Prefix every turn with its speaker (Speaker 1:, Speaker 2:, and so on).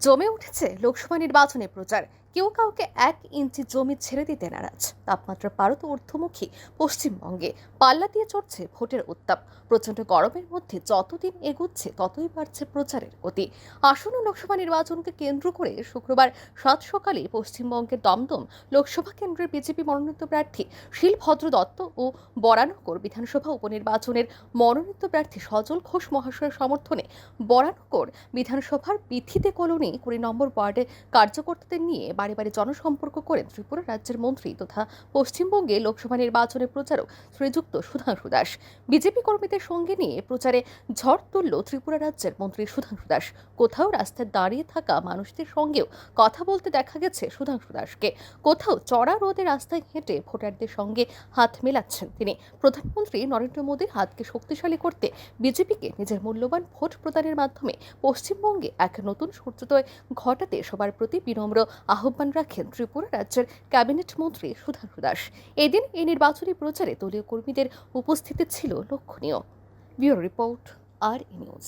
Speaker 1: জমে উঠেছে লোকসভা নির্বাচনে প্রচার। কেউ কাউকে এক ইঞ্চি জমি ছেড়ে দিতে নারাজ। তাপমাত্রা পারত ঊর্ধ্বমুখী, পশ্চিমবঙ্গে পাল্লা দিয়ে চড়ছে ভোটের উত্তাপ। প্রচণ্ড গরমের মধ্যে যতদিন এগুচ্ছে, ততই বাড়ছে প্রচারের গতি। আসন্ন লোকসভা নির্বাচনকে কেন্দ্র করে শুক্রবার সাত সকালে পশ্চিমবঙ্গের দমদম লোকসভা কেন্দ্রের বিজেপি মনোনীত প্রার্থী শিলভদ্র দত্ত ও বরানগর বিধানসভা উপনির্বাচনের মনোনীত প্রার্থী সজল ঘোষ মহাশয়ের সমর্থনে বরানগর বিধানসভার বিথিতে কলোনি কুড়ি নম্বর ওয়ার্ডে কার্যকর্তাদের নিয়ে বাড়ি বাড়ি জনসম্পর্ক করেন ত্রিপুরা রাজ্যের মন্ত্রী তথা পশ্চিমবঙ্গে লোকসভা নির্বাচনের প্রচারক শ্রীযুক্ত সুধাংশু দাস। বিজেপি কর্মীদের সঙ্গে নিয়ে প্রচারে ঝড় তুলল ত্রিপুরা রাজ্যের মন্ত্রী সুধাংশু দাস। কোথাও রাস্তায় দাঁড়িয়ে থাকা মানুষদের সঙ্গেও কথা বলতে দেখা গেছে সুধাংশু দাসকে। কোথাও চড়া রোদে রাস্তায় হেঁটে ভোটারদের সঙ্গে হাত মেলাচ্ছেন তিনি। প্রধানমন্ত্রী নরেন্দ্র মোদীর হাতকে শক্তিশালী করতে বিজেপিকে নিজের মূল্যবান ভোট প্রদানের মাধ্যমে পশ্চিমবঙ্গে এক নতুন সূর্যোদয় ঘটাতে সবার প্রতি বিনম্র আহ্বান রাখেন ত্রিপুরা রাজ্যের ক্যাবিনেট মন্ত্রী সুধাংশু দাস। এদিন এই নির্বাচনী প্রচারে দলীয় কর্মীদের উপস্থিতি ছিল লক্ষণীয়। Bureau report R news.